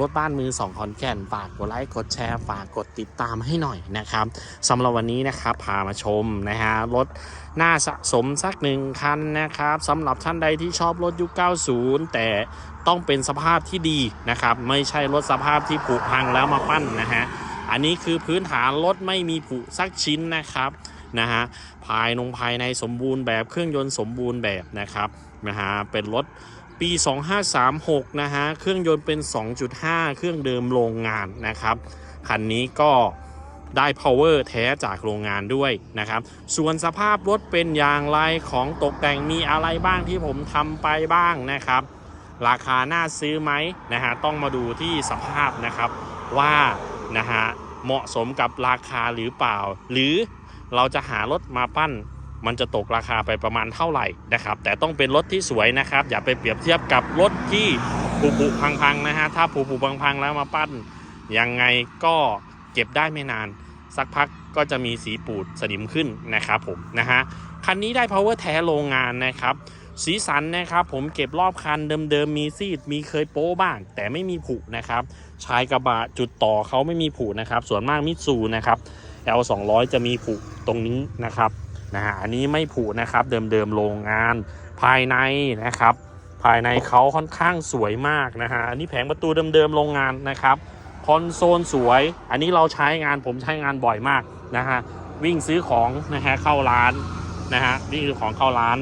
รถบ้านมือสองขอนแก่นฝากกดไลค์กดแชร์ฝากกดติดตามให้หน่อยนะครับสำหรับวันนี้นะครับพามาชมนะฮะรถน่าสะสมสักหนึ่งคันนะครับสำหรับท่านใดที่ชอบรถยุค 90 แต่ต้องเป็นสภาพที่ดีนะครับไม่ใช่รถสภาพที่ผุพังแล้วมาปั้นนะฮะอันนี้คือพื้นฐานรถไม่มีผุสักชิ้นนะครับนะฮะภายนงภายในสมบูรณ์แบบเครื่องยนต์สมบูรณ์แบบนะครับนะฮะเป็นรถ ปี 2536 นะฮะ เครื่องยนต์เป็น 2.5 เครื่องเดิมโรงงานนะครับ คันนี้ก็ได้ power แท้จากโรงงานด้วยนะครับ ส่วนสภาพรถเป็นอย่างไรของตกแต่งมีอะไรบ้างที่ผมทำไปบ้างนะครับ ราคาน่าซื้อไหมนะฮะ ต้องมาดูที่สภาพนะครับว่านะฮะเหมาะสมกับราคาหรือเปล่า หรือเราจะหารถมาปั้น มันจะตกราคาไปประมาณเท่าไหร่นะครับ แต่ต้องเป็นรถที่สวยนะครับ อย่าไปเปรียบเทียบกับรถที่ผุผุพังๆนะฮะถ้าผุผุพังๆแล้วมาปั้นยังไงก็เก็บได้ไม่นาน สักพักก็จะมีสีปูดสนิมขึ้นนะครับผมนะฮะคันนี้ได้ power แท้โรงงานนะครับสีสันนะครับผมเก็บรอบคันเดิมๆมีซีดมีเคยโป้บ้าง แต่ไม่มีผุนะครับชายกระบะจุดต่อเขาไม่มีผุนะครับ ส่วนมากมิตซูนะครับ L 2 0 0 จะมีผุตรงนี้นะครับ นะฮะอันนี้ไม่ผุนะครับเดิมๆโรงงานภายในนะครับ ภายในเขาค่อนข้างสวยมากนะฮะอันนี้แผงประตูเดิมๆโรงงานนะครับคอนโซลสวย อันนี้เราใช้งานผมใช้งานบ่อยมากนะฮะวิ่งซื้อของนะฮะเข้าร้านนะฮะวิ่งซื้อของเข้าร้าน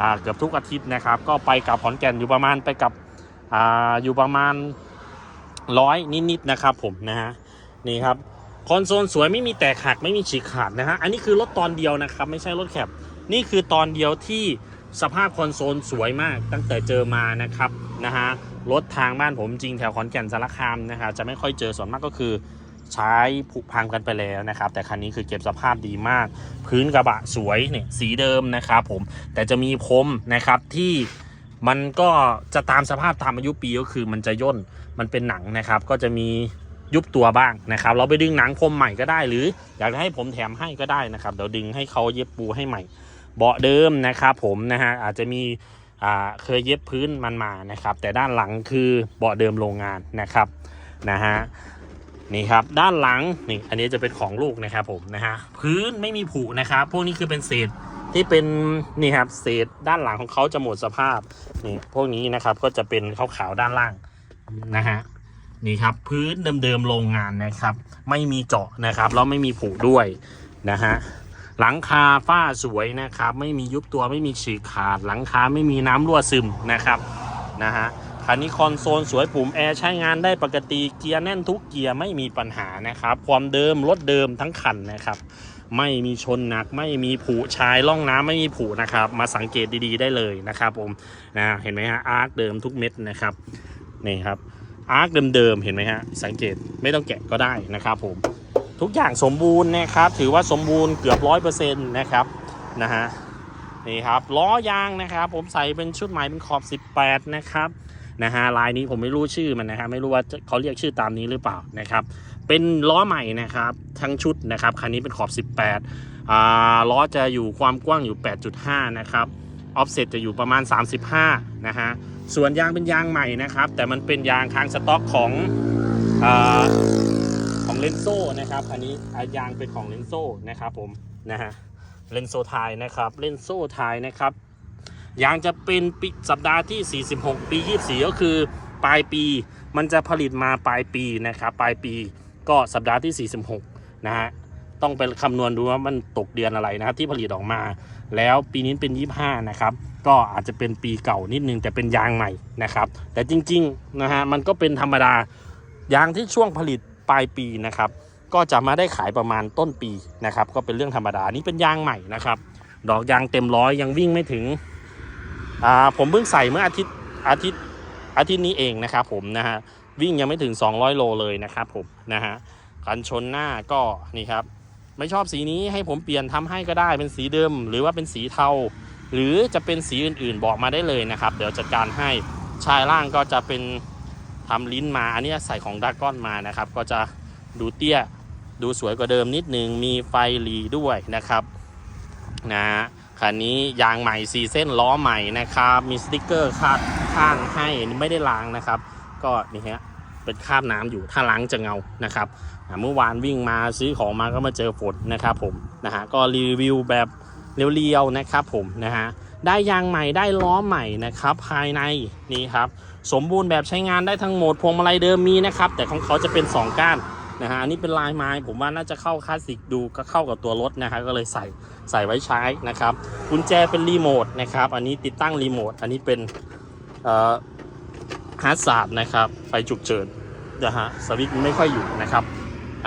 อ่าเกือบทุกอาทิตย์นะครับ ก็ไปกับขอนแก่นอยู่ประมาณไปกับอ่าอยู่ประมาณร้อยนิดๆนะครับผมนะฮะนี่ครับ คอนโซลสวยไม่มีแตกหักไม่มีฉีกขาดนะฮะ อันนี้คือรถตอนเดียวนะครับ ไม่ใช่รถแคปนี่คือตอนเดียวที่สภาพคอนโซลสวยมากตั้งแต่เจอมานะครับนะฮะรถทางบ้านผมจริงแถวขอนแก่นสารคามนะครับจะไม่ค่อยเจอส่วนมากก็คือใช้ผุพังกันไปแล้วนะครับ แต่คันนี้คือเก็บสภาพดีมาก พื้นกระบะสวยเนี่ยสีเดิมนะครับผมแต่จะมีพรมนะครับที่มันก็จะตามสภาพตามอายุปีก็คือมันจะย่นมันเป็นหนังนะครับ ก็จะมี ยุบตัวบ้างนะครับ เราไปดึงหนังคมใหม่ก็ได้ หรืออยากจะให้ผมแถมให้ก็ได้นะครับ เดี๋ยวดึงให้เขาเย็บปูให้ใหม่ เบาะเดิมนะครับผมนะฮะอาจจะมีอ่าเคยเย็บพื้นมันมานะครับ แต่ด้านหลังคือเบาะเดิมโรงงานนะครับนะฮะนี่ครับด้านหลังนี่อันนี้จะเป็นของลูกนะครับผมนะฮะพื้นไม่มีผุนะครับพวกนี้คือเป็นเศษที่เป็นนี่ครับเศษด้านหลังของเขาจะหมดสภาพนี่พวกนี้นะครับก็จะเป็นขาวๆด้านล่างนะฮะ นี่ครับ พื้นเดิมๆโรงงานนะครับ ไม่มีเจาะนะครับแล้วไม่มีผุด้วยนะฮะหลังคาฝ้าสวยนะครับ ไม่มียุบตัวไม่มีฉีกขาด หลังคาไม่มีน้ำรั่วซึมนะครับนะฮะคันนี้คอนโซลสวยปุ่มแอร์ใช้งานได้ปกติเกียร์แน่นทุกเกียร์ไม่มีปัญหานะครับ ความเดิมรถเดิมทั้งคันนะครับ ไม่มีชนหนักไม่มีผุชายล่องน้ำไม่มีผุนะครับ มาสังเกตดีๆได้เลยนะครับผมนะเห็นไหมฮะอาร์คเดิมทุกเม็ดนะครับนี่ครับ อาร์คเดิมๆเห็นไหมฮะสังเกตไม่ต้องแกะก็ได้นะครับผมทุกอย่างสมบูรณ์นะครับ ถือว่าสมบูรณ์เกือบร้อยเปอร์เซ็นต์นะครับนะฮะนี่ครับล้อยางนะครับผมใส่เป็นชุดใหม่เป็นขอบ 18 นะครับนะฮะลายนี้ผมไม่รู้ชื่อมันนะครับไม่รู้ว่าเขาเรียกชื่อตามนี้หรือเปล่านะครับ เป็นล้อใหม่นะครับทั้งชุดนะครับคันนี้เป็นขอบ 18อ่าล้อจะอยู่ความกว้างอยู่ 8.5 นะครับออฟเซ็ตจะอยู่ประมาณ 35 นะฮะ ส่วนยางเป็นยางใหม่นะครับ แต่มันเป็นยางค้างสต็อกของอของเลนโซนะครับ อันนี้ยางเป็นของเลนโซนะครับผมนะฮะเลนโซไทยนะครับเลนโซไทยนะครับยางจะเป็นปีสัปดาห์ที่ 46 ปี 24 ก็คือปลายปี มันจะผลิตมาปลายปีนะครับ ปลายปีก็สัปดาห์ที่ 46 นะฮะ ต้องไปคำนวณดูว่ามันตกเดือนอะไรนะครับที่ผลิตออกมา แล้วปีนี้เป็น 25 นะครับ ก็อาจจะเป็นปีเก่านิดนึงแต่เป็นยางใหม่นะครับ แต่จริงๆนะฮะมันก็เป็นธรรมดายางที่ช่วงผลิตปลายปีนะครับ ก็จะมาได้ขายประมาณต้นปีนะครับ ก็เป็นเรื่องธรรมดานี่เป็นยางใหม่นะครับ ดอกยางเต็มร้อยยังวิ่งไม่ถึงอ่าผมเพิ่งใส่เมื่ออาทิตย์อาทิตย์อาทิตย์นี้เองนะครับ ผมนะฮะวิ่งยังไม่ถึง 200 โลเลยนะครับผมนะฮะกันชนหน้าก็นี่ครับ ไม่ชอบสีนี้ให้ผมเปลี่ยนทำให้ก็ได้เป็นสีเดิม หรือว่าเป็นสีเทา หรือจะเป็นสีอื่นๆบอกมาได้เลยนะครับ เดี๋ยวจัดการให้ชายล่างก็จะเป็นทำลิ้นมาอันนี้ใส่ของดากอนมานะครับ ก็จะดูเตี้ยดูสวยกว่าเดิมนิดนึงมีไฟหลีด้วยนะครับนะคันนี้ยางใหม่สีเส้นล้อใหม่นะครับ มีสติกเกอร์คาดข้างให้ไม่ได้ล้างนะครับ ก็นี่ฮะเป็นคราบน้ำอยู่ถ้าล้างจะเงานะครับเมื่อวานวิ่งมาซื้อของมาก็มาเจอฝนนะครับผมนะฮะก็รีวิวแบบ เรียวๆนะครับผมนะฮะได้ยางใหม่ได้ล้อใหม่นะครับภายในนี่ครับสมบูรณ์แบบใช้งานได้ทั้งหมดพวงมาลัยเดิมมีนะครับแต่ของเขาจะเป็น 2 ก้านนะฮะอันนี้เป็นลายไม้ผมว่าน่าจะเข้าคลาสสิกดูก็เข้ากับตัวรถนะครับก็เลยใส่ใส่ไว้ใช้นะครับกุญแจเป็นรีโมทนะครับอันนี้ติดตั้งรีโมทอันนี้เป็นฮาร์ดสาดนะครับไฟฉุกเฉินนะฮะสวิตช์ไม่ค่อยอยู่นะครับ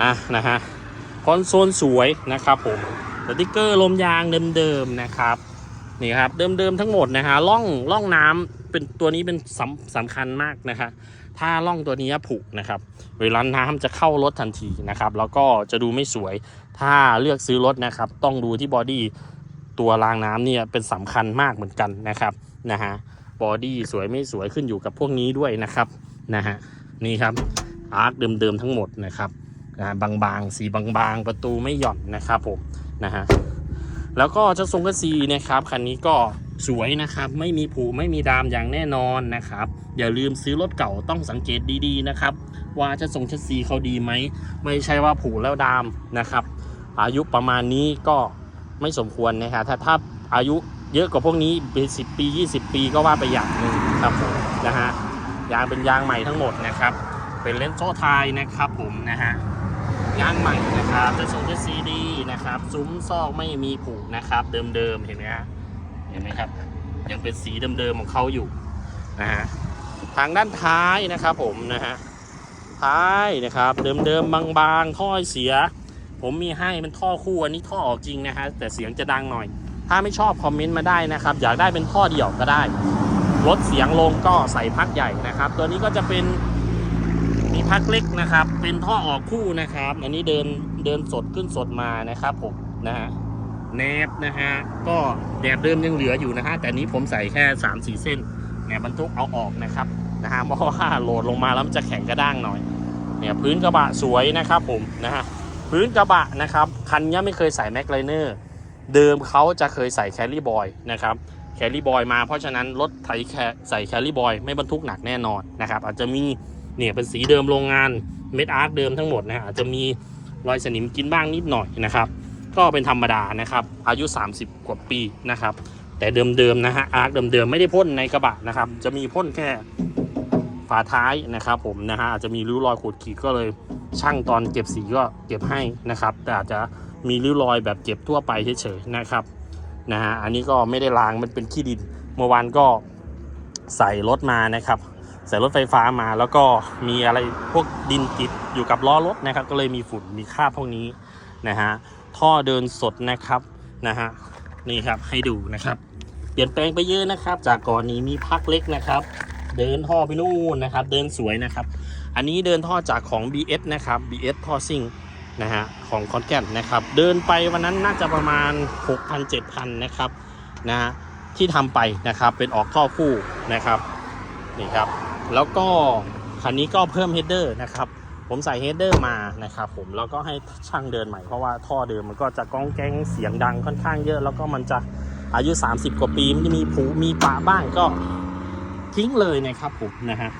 อะนะฮะคอนโซลสวยนะครับผม สติกเกอร์ลมยางเดิมๆนะครับนี่ครับเดิมๆทั้งหมดนะฮะล่องล่องน้ำเป็นตัวนี้เป็นสำสำคัญมากนะคะถ้าล่องตัวนี้ผุนะครับ เวลาน้ำจะเข้ารถทันทีนะครับ แล้วก็จะดูไม่สวยถ้าเลือกซื้อรถนะครับ ต้องดูที่บอดี้ตัวรางน้ำเนี่ยเป็นสำคัญมากเหมือนกันนะครับนะฮะบอดี้สวยไม่สวยขึ้นอยู่กับพวกนี้ด้วยนะครับนะฮะนี่ครับอาร์คเดิมๆทั้งหมดนะครับนะฮะบางๆ สีบางๆ ประตูไม่หย่อนนะครับผม นะฮะแล้วก็เจะทรงกระซีนะครับคันนี้ก็สวยนะครับ ไม่มีผุไม่มีดามอย่างแน่นอนนะครับ อย่าลืมซื้อรถเก่าต้องสังเกตดีๆนะครับ ว่าจะทรงชัดซีเขาดีไหม ไม่ใช่ว่าผุแล้วดามนะครับ อายุประมาณนี้ก็ไม่สมควรนะครับถ้าถ้าอายุเยอะกว่าพวกนี้เป็นสิปี 20 ปีก็ว่าไปอย่างหนึ่งครับนะฮะยางเป็นยางใหม่ทั้งหมดนะครับ เป็นเลนส์โซ่ไทยนะครับผมนะฮะ ยางใหม่นะครับจะส่งด้วยซีดีนะครับซุ้มซอกไม่มีผูกนะครับ เดิมๆเห็นไหมฮะเห็นไหมครับ ยังเป็นสีเดิมๆของเขาอยู่นะฮะทางด้านท้ายนะครับผมนะฮะท้ายนะครับ เดิมๆบางๆท่อเสีย ผมมีให้เป็นท่อคู่อันนี้ท่อออกจริงนะฮะแต่เสียงจะดังหน่อย ถ้าไม่ชอบคอมเมนต์มาได้นะครับ อยากได้เป็นท่อเดี่ยวก็ได้ลดเสียงลงก็ใส่พักใหญ่นะครับ ตัวนี้ก็จะเป็น พักเล็กนะครับ เป็นท่อออกคู่นะครับ อันนี้เดินเดินสดขึ้นสดมานะครับผมนะฮะแนบนะฮะก็แนบเดิมยังเหลืออยู่นะฮะแต่นี้ผมใส่แค่3ามสี่เส้นแนบบรรทุกเอาออกนะครับนะฮะเพราะว่าโหลดลงมาแล้วมันจะแข็งกระด้างหน่อยเนี่ยพื้นกระบะสวยนะครับผมนะฮะพื้นกระบะนะครับคันนี้ไม่เคยใส่แม็กไลเนอร์เดิมเขาจะเคยใส่แคลรี่บอยนะครับแคลรี่บอยมาเพราะฉะนั้นรถไถใส่แคลรี่บอยไม่บรรทุกหนักแน่นอนนะครับอาจจะมี เนี่ยเป็นสีเดิมโรงงานเม็ดอาร์คเดิมทั้งหมดนะฮะอาจจะมีรอยสนิมกินบ้างนิดหน่อยนะครับ ก็เป็นธรรมดานะครับ อายุ 30 กว่าปีนะครับ แต่เดิมๆนะฮะอาร์คเดิมๆไม่ได้พ่นในกระบะนะครับ จะมีพ่นแค่ฝาท้ายนะครับผมนะฮะอาจจะมีริ้วรอยขูดขีดก็เลยช่างตอนเก็บสีก็เก็บให้นะครับ แต่อาจจะมีริ้วรอยแบบเก็บทั่วไปเฉยๆนะครับนะฮะอันนี้ก็ไม่ได้ล้างมันเป็นขี้ดิน เมื่อวานก็ใส่รถมานะครับ ใส่รถไฟฟ้ามา แล้วก็มีอะไรพวกดินติดอยู่กับล้อรถนะครับ ก็เลยมีฝุ่นมีคราบพวกนี้นะฮะท่อเดินสดนะครับนะฮะนี่ครับให้ดูนะครับ เปลี่ยนแปลงไปเยอะนะครับ จากก่อนนี้มีพักเล็กนะครับ เดินท่อไปนู่นนะครับ เดินสวยนะครับ อันนี้เดินท่อจากของ BS นะครับ BS ท่อซิ่งนะฮะของคอนแกนนะครับ เดินไปวันนั้นน่าจะประมาณ 6,000-7,000 นะครับนะฮะที่ทำไปนะครับเป็นออกท่อคู่นะครับนี่ครับ แล้วก็คันนี้ก็เพิ่มเฮดเดอร์นะครับ ผมใส่เฮดเดอร์มานะครับผมแล้วก็ให้ช่างเดินใหม่เพราะว่าท่อเดิมมันก็จะก้องแก้งเสียงดังค่อนข้างเยอะ แล้วก็มันจะอายุ 30 กว่าปีมันจะมีผูมีปะบ้างก็ทิ้งเลยนะครับผมนะฮะ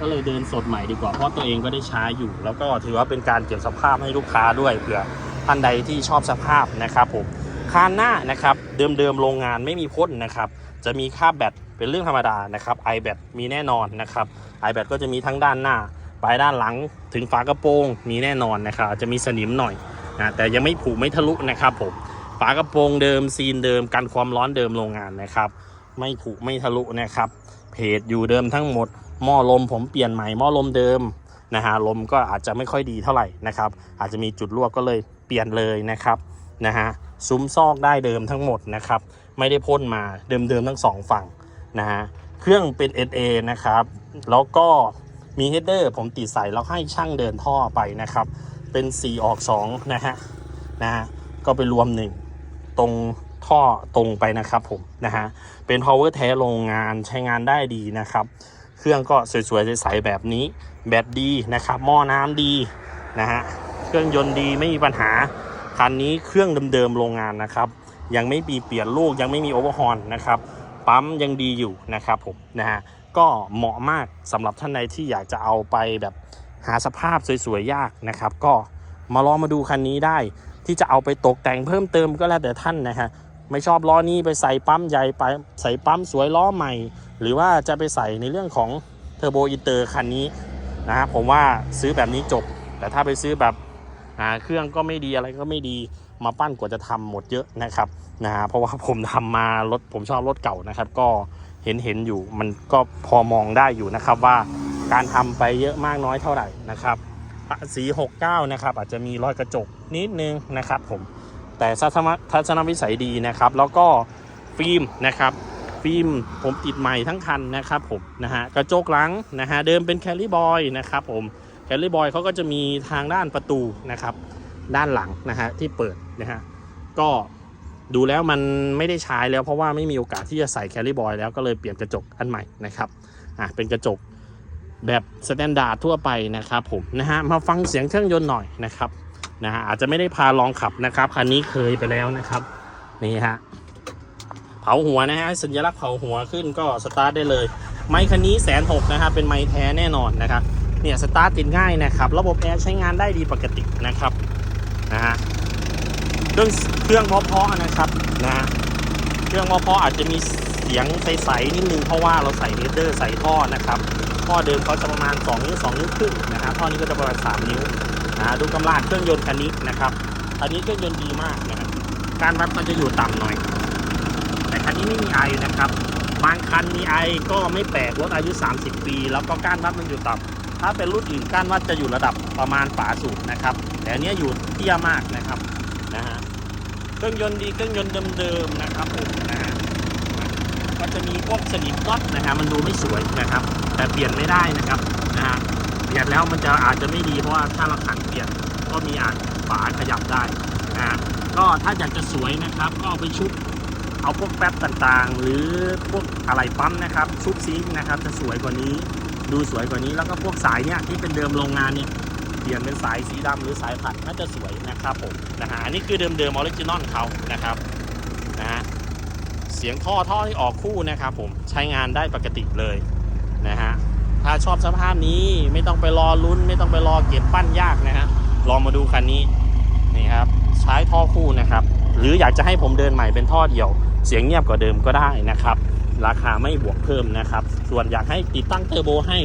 ก็เลยเดินสดใหม่ดีกว่าเพราะตัวเองก็ได้ใช้อยู่ แล้วก็ถือว่าเป็นการเก็บสภาพให้ลูกค้าด้วยเผื่อท่านใดที่ชอบสภาพนะครับผมคานหน้านะครับเดิมๆโรงงานไม่มีพ่นนะครับ จะมีค่าแบต เป็นเรื่องธรรมดานะครับ i แบตมีแน่นอนนะครับ i แบตก็จะมีทั้งด้านหน้าปลายด้านหลังถึงฝากระโปรงมีแน่นอนนะครับจจะมีสนิมหน่อยนะแต่ยังไม่ผุไม่ทะลุนะครับผมฝากระโปรงเดิมซีนเดิมกันความร้อนเดิมโรงงานนะครับ ไม่ผุไม่ทะลุนะครับ เพจอยู่เดิมทั้งหมด หม้อลมผมเปลี่ยนใหม่หม้อลมเดิมนะฮะลมก็อาจจะไม่ค่อยดีเท่าไหร่นะครับ อาจจะมีจุดรั่วก็เลยเปลี่ยนเลยนะครับนะฮะซุ้มซอกได้เดิมทั้งหมดนะครับ ไม่ได้พ่นมาเดิมๆทั้งสองฝั่ง นะฮะเครื่องเป็น SA นะครับ แล้วก็มีเฮดเดอร์ผมติดใส่แล้วให้ช่างเดินท่อไปนะครับ เป็น 4 ออก 2 นะฮะนะฮะก็ไปรวม 1 ตรงท่อตรงไปนะครับผมนะฮะเป็น power แท้โรงงานใช้งานได้ดีนะครับ เครื่องก็สวยๆใสๆแบบนี้ แบตดีนะครับ หม้อน้ำดีนะฮะเครื่องยนต์ดีไม่มีปัญหาคันนี้เครื่องเดิมๆโรงงานนะครับ ยังไม่มีเปลี่ยนลูกยังไม่มีโอเวอร์ฮอนนะครับ ปั๊มยังดีอยู่นะครับผมนะฮะก็เหมาะมากสำหรับท่านใดที่อยากจะเอาไปแบบหาสภาพสวยๆยากนะครับ ก็มาลองมาดูคันนี้ได้ ที่จะเอาไปตกแต่งเพิ่มเติมก็แล้วแต่ท่านนะฮะไม่ชอบล้อนี้ไปใส่ปั๊มใหญ่ไปใส่ปั๊มสวยล้อใหม่ หรือว่าจะไปใส่ในเรื่องของเทอร์โบอินเตอร์คันนี้นะฮะผมว่าซื้อแบบนี้จบ แต่ถ้าไปซื้อแบบ อ่าเครื่องก็ไม่ดีอะไรก็ไม่ดีมาปั้นกว่าจะทำหมดเยอะนะครับนะฮะเพราะว่าผมทำมารถผมชอบรถเก่านะครับ ก็เห็นเห็นอยู่มันก็พอมองได้อยู่นะครับว่าการทำไปเยอะมากน้อยเท่าไหร่นะครับสี69นะครับอาจจะมีรอยกระจกนิดนึงนะครับผมแต่ทัศนทัศนวิสัยดีนะครับ แล้วก็ฟิล์มนะครับฟิล์มผมติดใหม่ทั้งคันนะครับผมนะฮะกระจกหลังนะฮะเดิมเป็นแคลรี่บอยนะครับผม แคลรี่บอยเขาก็จะมีทางด้านประตูนะครับ ด้านหลังนะฮะที่เปิดนะฮะก็ดูแล้วมันไม่ได้ใช้แล้วเพราะว่าไม่มีโอกาสที่จะใส่แคลรี่บอยแล้วก็เลยเปลี่ยนกระจกอันใหม่นะครับอะเป็นกระจกแบบสแตนดาร์ดทั่วไปนะครับผมนะฮะมาฟังเสียงเครื่องยนต์หน่อยนะครับนะฮะอาจจะไม่ได้พาลองขับนะครับคันนี้เคยไปแล้วนะครับนี่ฮะเผาหัวนะฮะสัญลักษณ์เผาหัวขึ้นก็สตาร์ทได้เลย ไมค์คันนี้แสนหกนะครับเป็นไมค์แท้แน่นอนนะครับ เนี่ยสตาร์ทติดง่ายนะครับ ระบบแอร์ใช้งานได้ดีปกตินะครับนะฮะเครื่องเครื่องเพราะนะครับนะเครื่องเพราะอาจจะมีเสียงใสๆนิดนึงเพราะว่าเราใส่เฮดเดอร์ใส่ท่อนะครับท่อเดิมเขาจะประมาณ 2 นิ้ว 2 นิ้วครึ่งนะฮะท่อนี้ก็จะประมาณ 3 นิ้วนะฮะดูกำลังเครื่องยนต์คันนี้นะครับคันนี้เครื่องยนต์ดีมากนะครับการวัดก็จะอยู่ต่ำหน่อย แต่คันนี้ไม่มีไอนะครับบางคันมีไอก็ไม่แปลกรถอายุ 30 ปี แล้วก็กานวัดมันอยู่ต่ำ ถ้าเป็นรุ่นอื่นก้านวัดจะอยู่ระดับประมาณฝาสูบนะครับ แต่อันเนี้ยอยู่เตี้ยมากนะครับนะฮะเครื่องยนต์ดีเครื่องยนต์เดิมๆนะครับผมนะฮะก็จะมีพวกสนิมก๊อตนะฮะมันดูไม่สวยนะครับ แต่เปลี่ยนไม่ได้นะครับนะฮะเปลี่ยนแล้วมันจะอาจจะไม่ดีเพราะว่าถ้าเราขันเปลี่ยนก็มีอาจฝาขยับได้นะฮะก็ถ้าอยากจะสวยนะครับก็เอาไปชุบเอาพวกแป๊บต่างๆ หรือพวกอะไรปั๊มนะครับ ชุบซิงนะครับจะสวยกว่านี้ ดูสวยกว่านี้แล้วก็พวกสายเนี่ยที่เป็นเดิมโรงงานเนี่ยเปลี่ยนเป็นสายสีดำหรือสายผัดน่าจะสวยนะครับผมนะฮะอันนี้คือเดิมๆออริจินอลเขานะครับนะฮะเสียงท่อท่อที่ออกคู่นะครับผมใช้งานได้ปกติเลยนะฮะถ้าชอบสภาพนี้ไม่ต้องไปรอลุ้น ไม่ต้องไปรอเก็บปั้นยากนะฮะลองมาดูคันนี้นี่ครับใช้ท่อคู่นะครับ หรืออยากจะให้ผมเดินใหม่เป็นท่อเดียว เสียงเงียบกว่าเดิมก็ได้นะครับ ราคาไม่บวกเพิ่มนะครับ ส่วนอยากให้ติดตั้งเทอร์โบให้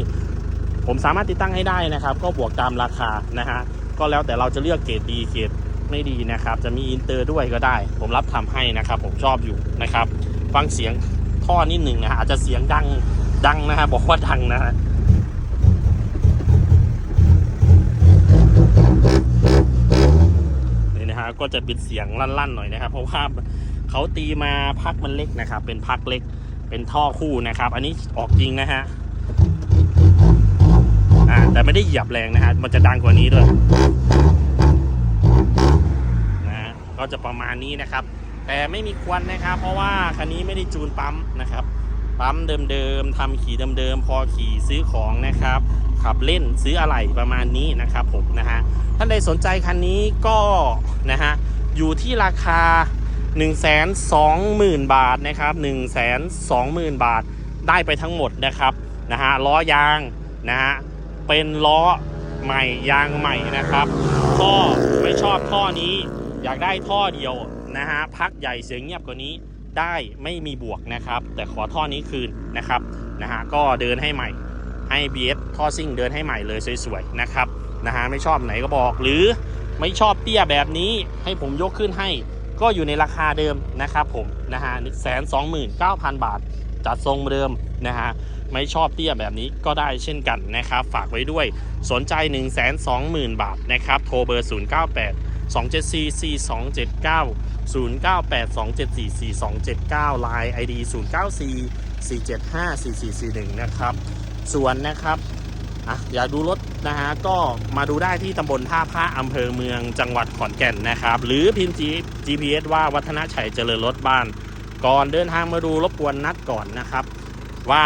ผมสามารถติดตั้งให้ได้นะครับ ก็บวกตามราคานะฮะก็แล้วแต่เราจะเลือกเกรดดีเกรดไม่ดีนะครับ จะมีอินเตอร์ด้วยก็ได้ ผมรับทำให้นะครับ ผมชอบอยู่นะครับ ฟังเสียงท่อนิดหนึ่งนะฮะอาจจะเสียงดังดังนะฮะบอกว่าดังนะฮะนี่นะฮะก็จะเป็นเสียงลั่นๆหน่อยนะครับ เพราะว่าเขาตีมาพักมันเล็กนะครับ เป็นพักเล็ก เป็นท่อคู่นะครับ อันนี้ออกจริงนะฮะอ่าแต่ไม่ได้เหยียบแรงนะฮะมันจะดังกว่านี้ด้วยนะก็จะประมาณนี้นะครับ แต่ไม่มีควันนะครับ เพราะว่าคันนี้ไม่ได้จูนปั๊มนะครับ ปั๊มเดิมๆทำขี่เดิมๆพอขี่ซื้อของนะครับ ขับเล่นซื้ออะไรประมาณนี้นะครับผมนะฮะท่านใดสนใจคันนี้ก็นะฮะอยู่ที่ราคา 1 2 0 0 0 0 บาทนะครับ 1 2 0 0 0 0 บาทได้ไปทั้งหมดนะครับนะฮะล้อยางนะฮะเป็นล้อใหม่ยางใหม่นะครับท่อไม่ชอบท่อนี้ อยากได้ท่อเดียวนะฮะพักใหญ่เสียงเงียบกว่านี้ได้ไม่มีบวกนะครับ แต่ขอท่อนี้คืนนะครับนะฮะก็เดินให้ใหม่ให้ BS ท่อซิ่งเดินให้ใหม่เลยสวยๆนะครับนะฮะไม่ชอบไหนก็บอกหรือไม่ชอบเตี้ยแบบนี้ให้ผมยกขึ้นให้ ก็อยู่ในราคาเดิมนะครับผมนะฮะแสนสองหมื่นเก้าพันบาท จัดทรงเดิมนะฮะไม่ชอบเตี้ยแบบนี้ก็ได้เช่นกันนะครับ ฝากไว้ด้วยสนใจ 1 2 0 0 0 0 บาทนะครับ โทรเบอร์ 098 274 4279 098 274 4279 Line ID 094 475 4441 นะครับ ส่วนนะครับ อะอยากดูรถนะฮะก็มาดูได้ที่ตำบลท่าพระอำเภอเมืองจังหวัดขอนแก่นนะครับ หรือพิมพ์ gps ว่าวัฒนชัยเจริญรถบ้าน ก่อนเดินทางมาดูรบกวนนัดก่อนนะครับ ว่า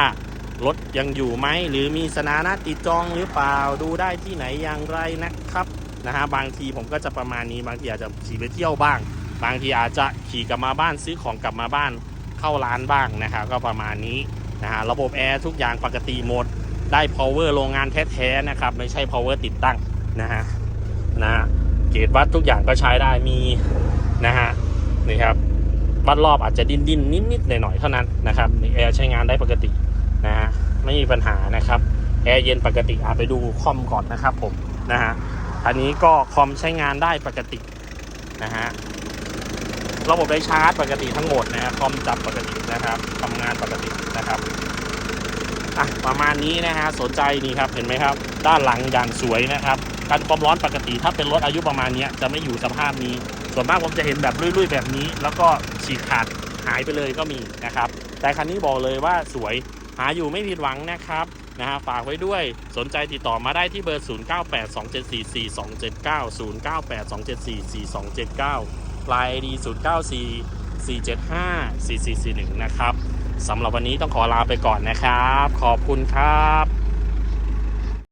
รถยังอยู่ไหมหรือมีสถานะติดจองหรือเปล่าดูได้ที่ไหนอย่างไรนะครับนะฮะบางทีผมก็จะประมาณนี้บางทีอาจจะขี่ไปเที่ยวบ้าง บางทีอาจจะขี่กลับมาบ้านซื้อของกลับมาบ้านเข้าร้านบ้างนะครับก็ประมาณนี้นะฮะระบบแอร์ทุกอย่างปกติหมด ได้ power โรงงานแท้ๆนะครับ ไม่ใช่ power ติดตั้งนะฮะนะฮะเกจวัดทุกอย่างก็ใช้ได้มีนะฮะนี่ครับวัดรอบอาจจะดิ้นดิ้นนิดๆหน่อยๆเท่านั้นนะครับแอร์ใช้งานได้ปกตินะฮะไม่มีปัญหานะครับแอร์เย็นปกติอาไปดูคอมก่อนนะครับผมนะฮะอันนี้ก็คอมใช้งานได้ปกตินะฮะระบบได้ชาร์จปกติทั้งหมดนะฮะคอมจับปกตินะครับทำงานปกตินะครับ อะประมาณนี้นะฮะสนใจนี่ครับเห็นไหมครับ ด้านหลังอย่างสวยนะครับการความร้อนปกติถ้าเป็นรถอายุประมาณนี้จะไม่อยู่สภาพนี้ ส่วนมากผมจะเห็นแบบลุยๆแบบนี้ แล้วก็ฉีกขาดหายไปเลยก็มีนะครับ แต่คันนี้บอกเลยว่าสวยหาอยู่ไม่ผิดหวังนะครับนะฮะฝากไว้ด้วยสนใจติดต่อมาได้ที่เบอร์ 0982744279 0982744279ลายดี0944754441 นะครับ สำหรับวันนี้ต้องขอลาไปก่อนนะครับ ขอบคุณครับ